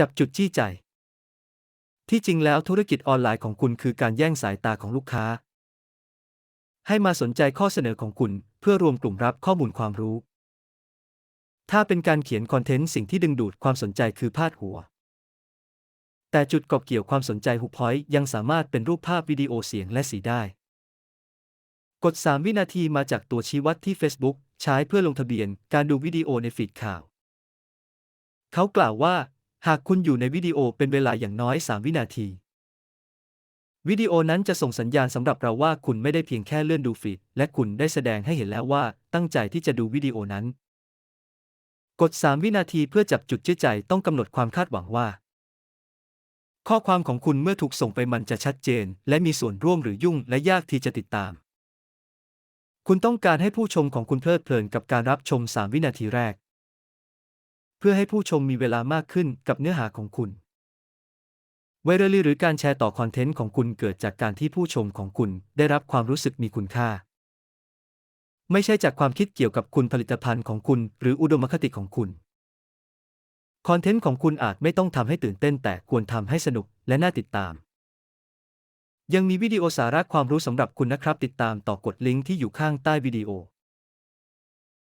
จับจุดจี้ใจ ที่จริงแล้วธุรกิจออนไลน์ของคุณคือการแย่งสายตาของลูกค้า ให้มาสนใจข้อเสนอของคุณเพื่อรวมกลุ่มรับข้อมูลความรู้ ถ้าเป็นการเขียนคอนเทนต์สิ่งที่ดึงดูดความสนใจคือพาดหัว แต่จุดกอบเกี่ยวความสนใจฮุกพอยต์ยังสามารถเป็นรูปภาพวิดีโอเสียงและสีได้ กด 3 วินาทีมาจากตัวชี้วัดที่ Facebook ใช้เพื่อลงทะเบียนการดูวิดีโอในฟีดข่าว เขากล่าวว่า หากคุณอยู่ในวิดีโอเป็นเวลาอย่างน้อย 3 วินาที วิดีโอนั้นจะส่งสัญญาณสำหรับเราว่าคุณไม่ได้เพียงแค่เลื่อนดูฟีด และคุณได้แสดงให้เห็นแล้วว่าตั้งใจที่จะดูวิดีโอนั้น กด 3 วินาทีเพื่อจับจุดเชื่อใจต้องกำหนดความคาดหวังว่า ข้อความของคุณเมื่อถูกส่งไปมันจะชัดเจน และมีส่วนร่วมหรือยุ่ง และยากที่จะติดตาม คุณต้องการให้ผู้ชมของคุณเพลิดเพลินกับการรับชม 3 วินาทีแรก พื่อให้ผู้ชมมีเวลามากขึ้นกับเนื้อหาของคุณไวรัลหรือการแชร์ต่อคอนเทนต์ของคุณเกิดจากการที่ผู้ชมของคุณได้รับความรู้สึกมีคุณค่า ไม่ใช่จากความคิดเกี่ยวกับคุณผลิตภัณฑ์ของคุณ หรืออุดมคติของคุณ คอนเทนต์ของคุณอาจไม่ต้องทำให้ตื่นเต้นแต่ควรทำให้สนุกและน่าติดตาม ยังมีวิดีโอสาระความรู้สำหรับคุณนะครับ ติดตามต่อกดลิงก์ที่อยู่ข้างใต้วิดีโอ